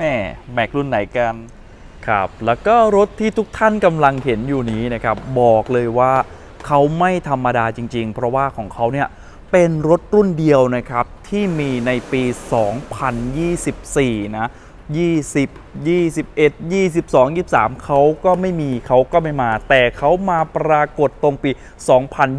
แม่แม็กรุ่นไหนกันครับ แล้วก็รถที่ทุกท่านกำลังเห็นอยู่นี้นะครับ บอกเลยว่าเขาไม่ธรรมดาจริง ๆ เพราะว่าของเขาเนี่ยเป็นรถรุ่นเดียวนะครับที่มีในปี 2024 นะ 20 21 22 23 เขาก็ไม่มีเขาก็ไม่มา แต่เขามาปรากฏตรงปี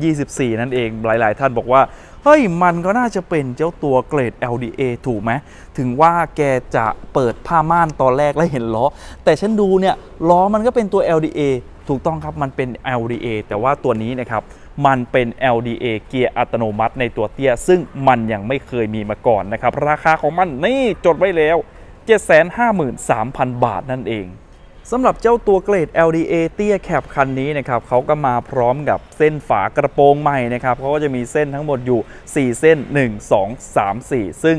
2024 นั่นเองหลาย ๆ ท่านบอกว่าเฮ้ยมันก็น่าจะเป็นเจ้าตัวเกรด LDA ถูกไหมถึงว่าแกจะเปิดผ้าม่านตอนแรกแล้วเห็นล้อ แต่ฉันดูเนี่ยล้อมันก็เป็นตัว LDA ถูกต้องครับมันเป็น LDA แต่ว่าตัวนี้นะครับมันเป็น LDA เกียร์อัตโนมัติในตัวเตี้ย ซึ่งมันยังไม่เคยมีมาก่อนนะครับ ราคาของมันนี่จดไว้แล้ว 753,000 บาทนั่นเองสำหรับเจ้าตัวเกรด LDA เตี้ยแคปคันนี้นะครับเขาก็มาพร้อมกับเส้นฝากระโปรงใหม่นะครับเขาก็จะมีเส้นทั้งหมดอยู่ 4 เส้น 1 2 3 4 ซึ่ง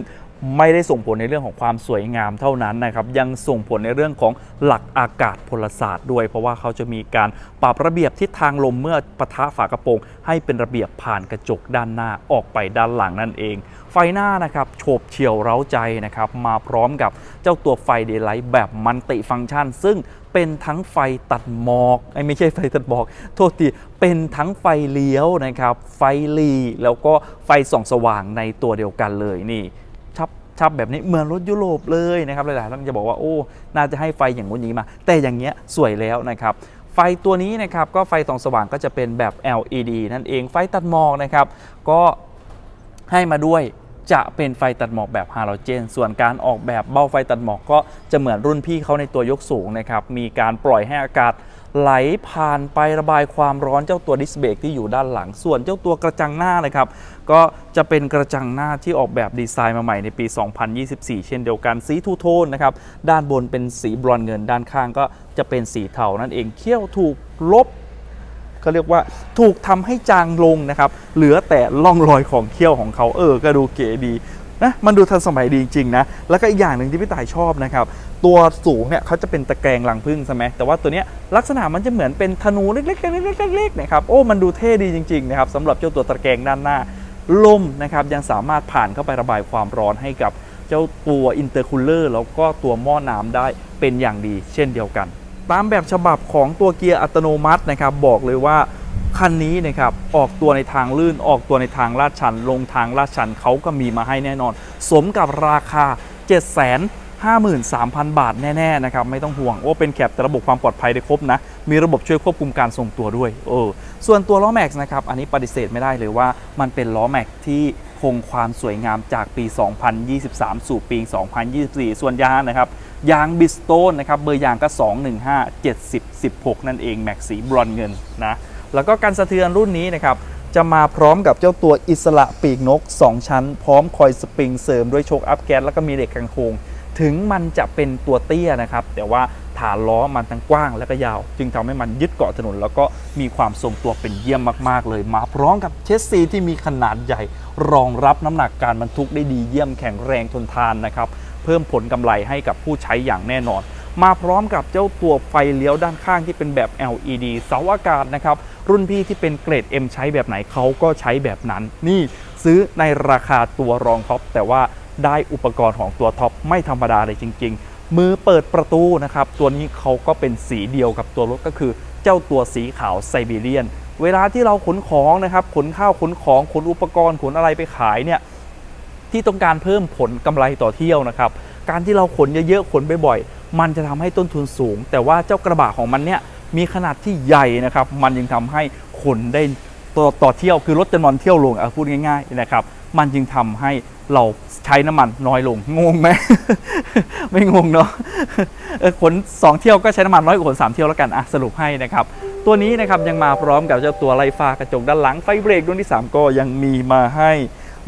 ไม่ได้ส่งผลในเรื่องของความสวยงามเท่านั้นนะครับ ยังส่งผลในเรื่องของหลักอากาศพลศาสตร์ด้วย เพราะว่าเขาจะมีการปรับระเบียบทิศทางลมเมื่อปะทะฝากระโปรง ให้เป็นระเบียบผ่านกระจกด้านหน้าออกไปด้านหลังนั่นเอง ไฟหน้านะครับโฉบเฉี่ยวเร้าใจนะครับมาพร้อมกับเจ้าตัวไฟเดย์ไลท์แบบมันติฟังก์ชัน ซึ่งเป็นทั้งไฟตัดหมอกไอ้ไม่ใช่ไฟตัดหมอกโทษทีเป็นทั้งไฟเลี้ยวนะครับไฟลีแล้วก็ไฟส่องสว่างในตัวเดียวกันเลยนี่ชับชับแบบนี้เหมือนรถยุโรปเลยนะครับหลายๆท่านจะบอกว่าโอ้น่าจะให้ไฟอย่างงู้นนี้มา แต่อย่างเงี้ยสวยแล้วนะครับไฟตัวนี้นะครับก็ไฟส่องสว่างก็จะเป็นแบบ LED นั่นเองไฟตัดหมอกนะครับก็ให้มาด้วย จะเป็นไฟตัดหมอกแบบฮาโลเจน ส่วนการออกแบบเบ้าไฟตัดหมอกก็จะเหมือนรุ่นพี่เขาในตัวยกสูงนะครับมีการปล่อยให้อากาศไหลผ่านไประบายความร้อนเจ้าตัวดิสเบรกที่อยู่ด้านหลัง ส่วนเจ้าตัวกระจังหน้านะครับ ก็จะเป็นกระจังหน้าที่ออกแบบดีไซน์มาใหม่ในปี 2024 เช่นเดียวกันสีทูโทนนะครับ ด้านบนเป็นสีบรอนซ์เงินด้านข้างก็จะเป็นสีเทานั่นเองเขี้ยวถูกลบ เขาเรียกว่าถูกทำให้จางลงนะครับ เหลือแต่ร่องรอยของเขี้ยวของเขาเออก็ดูเก๋ดีนะมันดูทันสมัยดีจริงๆนะ แล้วก็อีกอย่างหนึ่งที่พี่ต่ายชอบนะครับ ตัวสูงเนี่ยเขาจะเป็นตะแกรงรังพึ่งใช่ไหมแต่ว่าตัวเนี้ยลักษณะมันจะเหมือนเป็นธนูเล็กๆๆๆๆๆนะครับโอ้มันดูเท่ดีจริงๆนะครับสำหรับเจ้าตัวตะแกรงด้านหน้าลมนะครับยังสามารถผ่านเข้าไประบายความร้อนให้กับเจ้าตัวอินเตอร์คูลเลอร์แล้วก็ตัวหม้อน้ำได้เป็นอย่างดีเช่นเดียวกัน ตามแบบฉบับของตัวเกียร์อัตโนมัตินะครับ บอกเลยว่าคันนี้นะครับออกตัวในทางลื่นออกตัวในทางลาดชัน ลงทางลาดชันเขาก็มีมาให้แน่นอน สมกับราคา7 5 3 0 0 0 บาทแน่ๆนะครับไม่ต้องห่วงโอ้เป็นแคปแต่ระบบความปลอดภัยได้ครบนะ มีระบบช่วยควบคุมการทรงตัวด้วยเออส่วนตัวล้อแม็กซ์นะครับอันนี้ปฏิเสธไม่ได้เลยว่ามันเป็นล้อแม็กซ์ที่คงความสวยงามจากปี 2023 สู่ปี 2024 ส่วนยางนะครับ ยางบิสโตนนะครับเบอร์ยางก็ 215 70 16 นั่นเองแม็กสีบรอนเงินนะแล้วก็การสะเทือนรุ่นนี้นะครับจะมาพร้อมกับเจ้าตัวอิสระปีกนก 2 ชั้น พร้อมคอยสปริงเสริมด้วยโชคอัพแก๊สแล้วก็มีเหล็กกางโคง ถึงมันจะเป็นตัวเตี้ยนะครับ แต่ว่าฐานล้อมันทั้งกว้างและก็ยาว จึงทำให้มันยึดเกาะถนน แล้วก็มีความทรงตัวเป็นเยี่ยมมากๆ เลย มาพร้อมกับเชสซีที่มีขนาดใหญ่ รองรับน้ำหนักการบรรทุกได้ดีเยี่ยมแข็งแรงทนทานนะครับ เพิ่มผลกำไรให้กับผู้ใช้อย่างแน่นอน มาพร้อมกับเจ้าตัวไฟเลี้ยวด้านข้างที่เป็นแบบ LED เสาอากาศนะครับ รุ่นพี่ที่เป็นเกรด M ใช้แบบไหนเขาก็ใช้แบบนั้น นี่ซื้อในราคาตัวรองท็อปแต่ว่าได้อุปกรณ์ของตัวท็อปไม่ธรรมดาเลยจริง ๆ มือเปิดประตูนะครับ ตัวนี้เขาก็เป็นสีเดียวกับตัวรถก็คือ เจ้าตัวสีขาวไซบีเรียน เวลาที่เราขนของนะครับ ขนข้าวขนของขนอุปกรณ์ขนอะไรไปขายเนี่ย ที่ต้องการเพิ่มผลกำไรต่อเที่ยวนะครับ การที่เราขนเยอะๆขนบ่อยๆมันจะทำให้ต้นทุนสูง แต่ว่าเจ้ากระบะของมันเนี่ยมีขนาดที่ใหญ่นะครับ มันยังทำให้ขนได้ต่อต่อเที่ยวคือลดจำนวนเที่ยวลงอพูดง่ายๆนะครับมันจึงทำให้เราใช้น้ำมันน้อยลงงงไหมไม่งงเนาะขนสองเที่ยวก็ใช้น้ำมันน้อยกว่าขนสามเที่ยวแล้วกันอะสรุปให้นะครับ ตัวนี้นะครับยังมาพร้อมกับเจ้าตัวไล่ฟ้ากระจกด้านหลังไฟเบรกรุ่นที่ 3 ก็ยังมีมาให้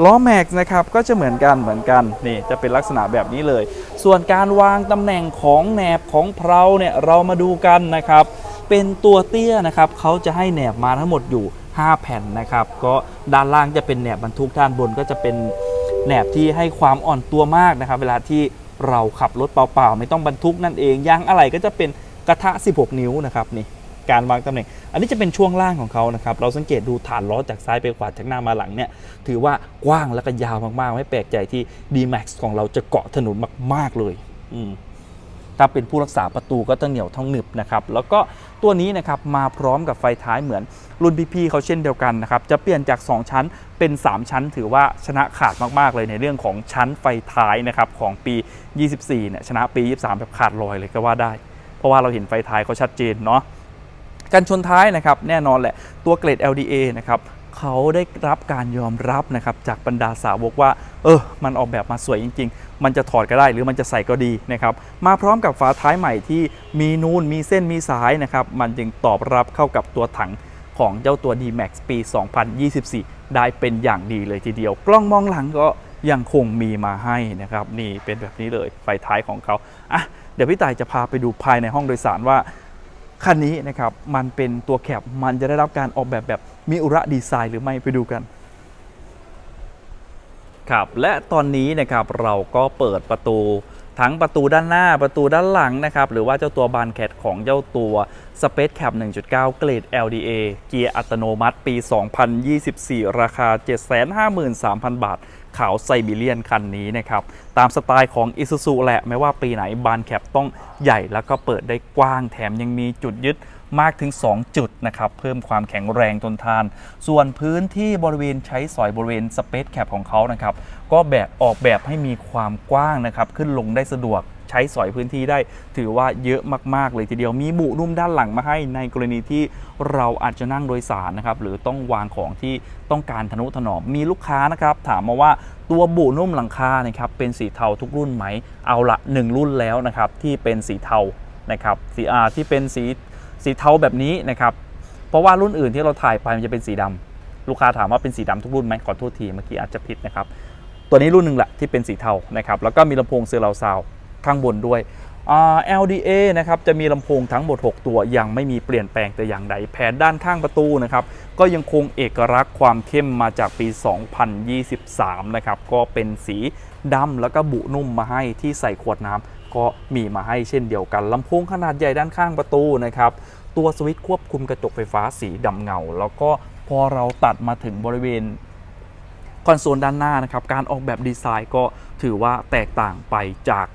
ล้อแม็กซ์นะครับก็จะเหมือนกันเหมือนกันนี่จะเป็นลักษณะแบบนี้เลย ส่วนการวางตำแหน่งของแหนบของเพลาเนี่ยเรามาดูกันนะครับ เป็นตัวเตี้ยนะครับเขาจะให้แหนบมาทั้งหมดอยู่ 5 แผ่นนะครับก็ด้านล่างจะเป็นแหนบบรรทุกด้านบนก็จะเป็นแหนบที่ให้ความอ่อนตัวมากนะครับ เวลาที่เราขับรถเปล่าๆ ไม่ต้องบรรทุกนั่นเองยางอะไรก็จะเป็นกระทะ 16 นิ้วนะครับนี่การวางตำแหน่ง อันนี้จะเป็นช่วงล่างของเขานะครับ เราสังเกตดูฐานล้อจากซ้ายไปขวาจากหน้ามาหลังเนี่ย ถือว่ากว้างและก็ยาวมากๆ ไม่แปลกใจที่ D-Max ของเราจะเกาะถนนมาก ๆเลย อืมถ้าเป็นผู้รักษาประตูก็จะเหนียวเท่าหนึบนะครับ แล้วก็ตัวนี้นะครับมาพร้อมกับไฟท้ายเหมือนรุ่นพี่ๆเขาเช่นเดียวกันนะครับ จะเปลี่ยนจาก 2 ชั้นเป็น 3 ชั้น ถือว่าชนะขาดมากๆเลยในเรื่องของชั้นไฟท้ายนะครับของปี 24เนี่ยชนะปี 23 แบบขาดลอยเลยก็ว่าได้ เพราะว่าเราเห็นไฟท้ายเขาชัดเจนเนาะ กันชนท้ายนะครับแน่นอนแหละตัวเกรด LDA นะครับเขาได้รับการยอมรับนะครับจากบรรดาสาวกว่า เออ มันออกแบบมาสวยจริง ๆ มันจะถอดก็ได้หรือมันจะใส่ก็ดีนะครับ มาพร้อมกับฝาท้ายใหม่ที่มีนูนมีเส้นมีสายนะครับ มันจึงตอบรับเข้ากับตัวถังของเจ้าตัว D-Max ปี 2024 ได้เป็นอย่างดีเลยทีเดียว กล้องมองหลังก็ยังคงมีมาให้นะครับ นี่เป็นแบบนี้เลยไฟท้ายของเขาอะเดี๋ยวพี่ต่ายจะพาไปดูภายในห้องโดยสารว่า คันนี้นะครับมันเป็นตัวแคบมันจะได้รับการออกแบบแบบมิอุระดีไซน์หรือไม่ไปดูกันครับและตอนนี้นะครับเราก็เปิดประตู ทั้งประตูด้านหน้าประตูด้านหลังนะครับ หรือว่าเจ้าตัวบานแคทของเจ้าตัว Space Cap 1.9 เกรด LDA เกียร์อัตโนมัติปี 2024 ราคา 753,000 บาท ขาวไซบีเรียนคันนี้นะครับ ตามสไตล์ของ Isuzu แหละ ไม่ว่าปีไหนบานแคปต้องใหญ่แล้วก็เปิดได้กว้างแถมยังมีจุดยึด มากถึง 2 จุดนะครับ เพิ่มความแข็งแรงทนทาน ส่วนพื้นที่บริเวณใช้สอยบริเวณ Space Cap ของเขานะครับ ก็แบบออกแบบให้มีความกว้างนะครับ ขึ้นลงได้สะดวกใช้สอยพื้นที่ได้ ถือว่าเยอะมาก ๆ เลยทีเดียวมีบุนุ่มด้านหลังมาให้ในกรณีที่เราอาจจะนั่งโดยสารนะครับ หรือต้องวางของที่ต้องการทนุถนอมมีลูกค้านะครับ ถามมาว่าตัวบุนุ่มหลังคานะครับเป็นสีเทาทุกรุ่นไหมเอาละหนึ่งรุ่นแล้วนะครับที่เป็นสีเทานะครับสีอาที่เป็นสี สีเทาแบบนี้นะครับ เพราะว่ารุ่นอื่นที่เราถ่ายไปมันจะเป็นสีดำลูกค้าถามว่าเป็นสีดำทุกรุ่นไหมขอโทษทีเมื่อกี้อาจจะผิดนะครับ ตัวนี้รุ่นหนึ่งแหละที่เป็นสีเทานะครับ แล้วก็มีลำโพงเซอร์ราซาวข้างบนด้วย LDA นะครับจะมีลำโพงทั้งหมด 6 ตัวยังไม่มีเปลี่ยนแปลงแต่อย่างใดแผนด้านข้างประตูนะครับก็ยังคงเอกลักษณ์ความเข้มมาจากปี 2023 นะครับก็เป็นสีดำแล้วก็บุนุ่มมาให้ที่ใส่ขวดน้ำ ก็มีมาให้เช่นเดียวกันลำโพงขนาดใหญ่ด้านข้างประตูนะครับตัวสวิตช์ควบคุมกระจกไฟฟ้าสีดำเงา แล้วก็พอเราตัดมาถึงบริเวณคอนโซลด้านหน้านะครับการออกแบบดีไซน์ก็ถือว่าแตกต่างไปจาก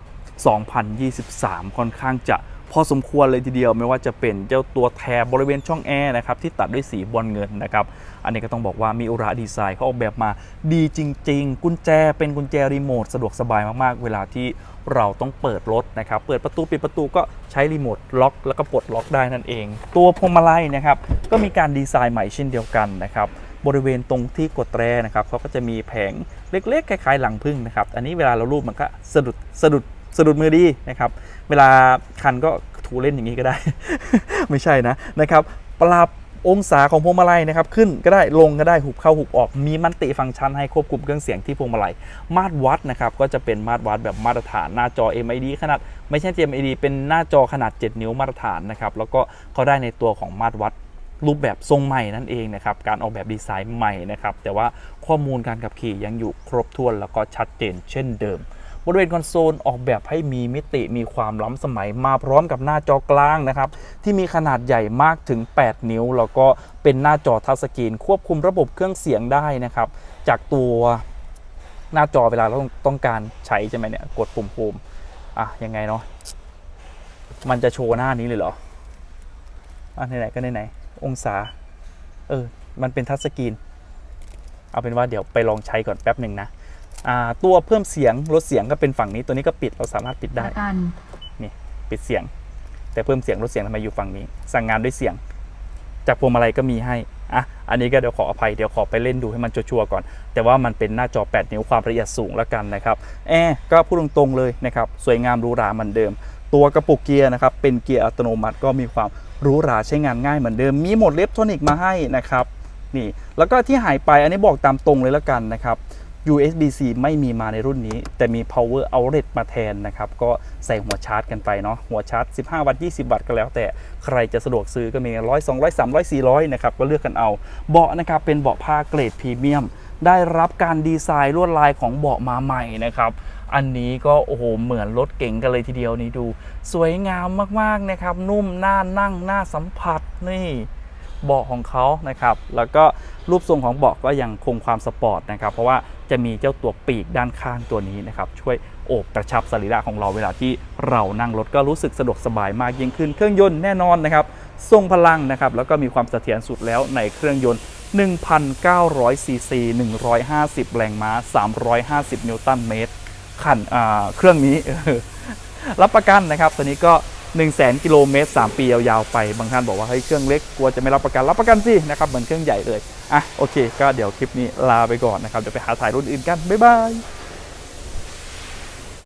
2023 ค่อนข้างจะ พอสมควรเลยทีเดียวไม่ว่าจะเป็นเจ้าตัวแถบบริเวณช่องแอร์นะครับที่ตัดด้วยสีบอลเงินนะครับอันนี้ก็ต้องบอกว่ามีอุระดีไซน์เขาออกแบบมาดีจริง ๆ กุญแจเป็นกุญแจรีโมทสะดวกสบายมากๆ เวลาที่เราต้องเปิดรถนะครับเปิดประตูปิดประตูก็ใช้รีโมทล็อกแล้วก็ปลดล็อกได้นั่นเอง ตัวพวงมาลัยนะครับก็มีการดีไซน์ใหม่เช่นเดียวกันนะครับบริเวณตรงที่กดแตรนะครับเขาก็จะมีแผงเล็กๆคล้ายๆหลังพึ่งนะครับอันนี้เวลาเรารูปมันก็สะดุดสะดุด สะดุดมือดีนะครับ เวลาคันก็ถูเล่นอย่างนี้ก็ได้ ไม่ใช่นะนะครับ ปรับองศาของพวงมาลัยนะครับ ขึ้นก็ได้ลงก็ได้หุบเข้าหุบออกมีมันติฟังก์ชันให้ควบคุมเครื่องเสียงที่พวงมาลัย มาตรวัดนะครับก็จะเป็นมาตรวัดแบบมาตรฐานหน้าจอ MID ขนาดไม่ใช่ MID เป็นหน้าจอขนาด 7 นิ้วมาตรฐานนะครับแล้วก็เขาได้ในตัวของมาตรวัดรูปแบบทรงใหม่นั่นเองนะครับ การออกแบบดีไซน์ใหม่นะครับ แต่ว่าข้อมูลการขับขี่ยังอยู่ครบถ้วนแล้วก็ชัดเจนเช่นเดิม บริเวณคอนโซลออกแบบให้มีมิติมีความล้ำสมัยมาพร้อมกับหน้าจอกลางนะครับที่มีขนาดใหญ่มากถึง 8 นิ้ว แล้วก็เป็นหน้าจอทัชสกรีน ควบคุมระบบเครื่องเสียงได้นะครับจากตัวหน้าจอเวลาเราต้องการใช้ใช่ไหมเนี่ยกดปุ่มปุ่มอะยังไงเนาะมันจะโชว์หน้านี้เลยเหรออะไหนๆก็ไหนๆองศา เออ มันเป็นทัชสกรีน เอาเป็นว่าเดี๋ยวไปลองใช้ก่อนแป๊บหนึ่งนะ ตัวเพิ่มเสียงลดเสียงก็เป็นฝั่งนี้ตัวนี้ก็ปิดเราสามารถปิดได้ประกันนี่ปิดเสียง แต่เพิ่มเสียงลดเสียงทำไมอยู่ฝั่งนี้ สั่งงานด้วยเสียง จากพวงมาลัยก็มีให้อะอันนี้ก็เดี๋ยวขออภัยเดี๋ยวขอไปเล่นดูให้มันชัวร์ๆก่อน แต่ว่ามันเป็นหน้าจอ 8 นิ้วความละเอียดสูงแล้วกันนะครับแอร์ก็พูดตรงๆเลยนะครับสวยงามหรูหราเหมือนเดิม ตัวกระปุกเกียร์นะครับเป็นเกียร์อัตโนมัติก็มีความหรูหราใช้งานง่ายเหมือนเดิม มีโหมดเลฟโทนิกมาให้นะครับนี่แล้วก็ที่หายไปอันนี้บอกตามตรงเลยแล้วกันนะครับ USB-C ไม่มีมาในรุ่นนี้ แต่มี power outlet มาแทนนะครับ ก็ใส่หัวชาร์จกันไปเนาะหัวชาร์จ 15 วัตต์ 20 วัตต์ก็แล้ว แต่ใครจะสะดวกซื้อก็มี100 200 300 400 นะครับ ก็เลือกกันเอา เบาะนะครับเป็นเบาะผ้าเกรดพรีเมียม ได้รับการดีไซน์ลวดลายของเบาะมาใหม่นะครับอันนี้ก็โอ้โหเหมือนรถเก๋งกันเลยทีเดียวนี่ดู สวยงามมากๆนะครับ นุ่มน่านั่งน่าสัมผัสนี่เบาะของเขานะครับ แล้วก็รูปทรงของเบาะก็ยังคงความสปอร์ตนะครับ เพราะว่า จะมีเจ้าตัวปีกด้านข้างตัวนี้นะครับช่วยโอบกระชับสรีระของเราเวลาที่เรานั่งรถก็รู้สึกสะดวกสบายมากยิ่งขึ้น เครื่องยนต์แน่นอนนะครับทรงพลังนะครับแล้วก็มีความเสถียรสุดแล้วในเครื่องยนต์ 1,900 ซีซี 150 แรงม้า 350 นิวตันเมตรคันเครื่องนี้รับประกันนะครับตัวนี้ก็ 1 0 0 0 0 0กิโลเมตร3ปียาวๆไป บางท่านบอกว่าเฮ้ยเครื่องเล็กกลัวจะไม่รับประกันรับประกันสินะครับเหมือนเครื่องใหญ่เลยอะโอเค ก็เดี๋ยวคลิปนี้ลาไปก่อนนะครับเดี๋ยวไปหาถ่ายรุ่นอื่นกันบ๊ายบาย